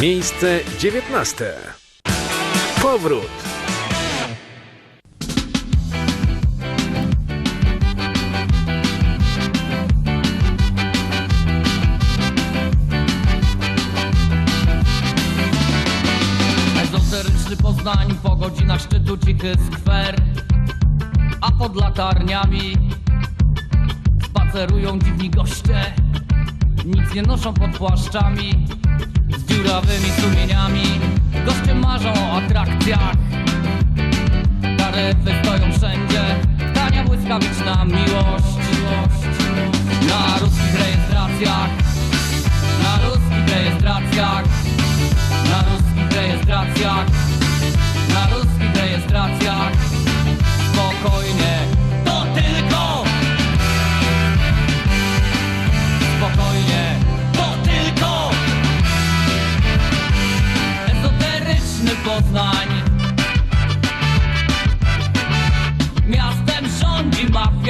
Miejsce dziewiętnaste. Powrót. Ezoteryczny Poznań po godzinach szczytu cichy skwer A pod latarniami spacerują dziwni goście Nic nie noszą pod płaszczami dziurawymi sumieniami. Goście marzą o atrakcjach. Taryfy stoją wszędzie. Tania błyskawiczna miłość. Na ruskich rejestracjach. Na ruskich rejestracjach. Na ruskich rejestracjach rządzi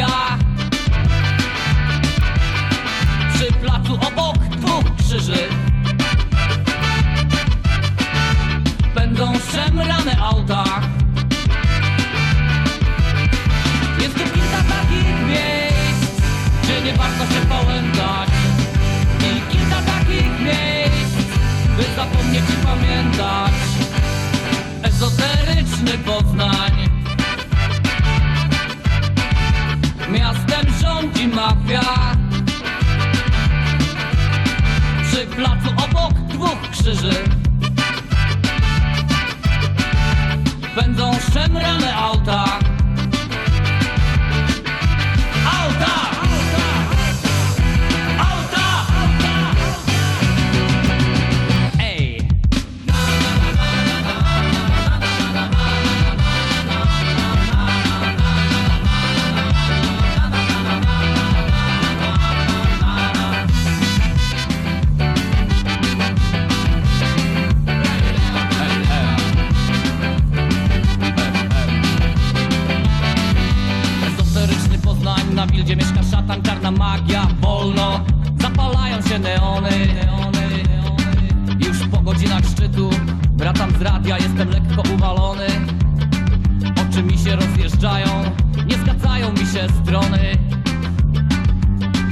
mafia Przy placu obok dwóch krzyży Będą szemrane Auta! Na wildzie mieszka szatan, czarna magia, wolno. Zapalają się neony, neony, Już po godzinach szczytu. Wracam z radia, jestem lekko uwalony. Oczy mi się rozjeżdżają, nie zgadzają mi się strony.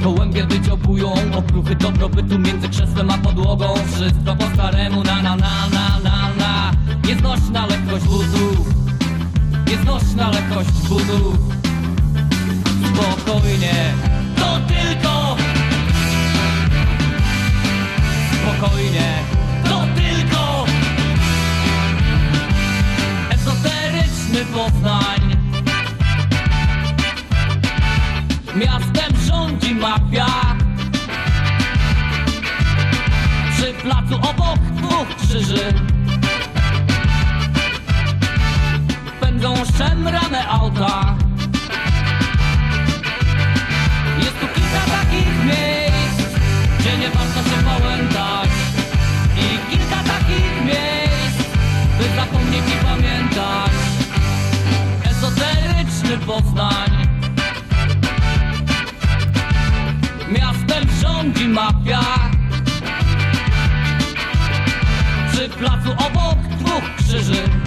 Gołębie wydziobują okruchy dobrobytu między krzesłem a podłogą. Wszystko po staremu, na na na na na na. Nieznośna lekkość butów Nieznośna lekkość butów Spokojnie, to tylko Spokojnie, to tylko Ezoteryczny Poznań. Miastem rządzi mafia. Przy placu obok dwóch krzyży. Będą szemrane auta Poznań. Miastem rządzi mafia. Przy placu obok dwóch krzyży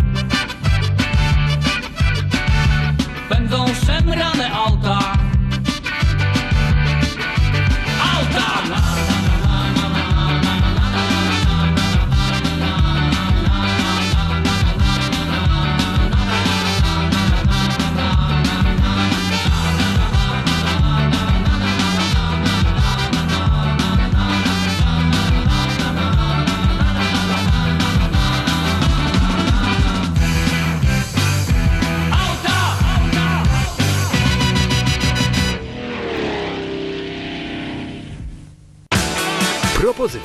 propozycji.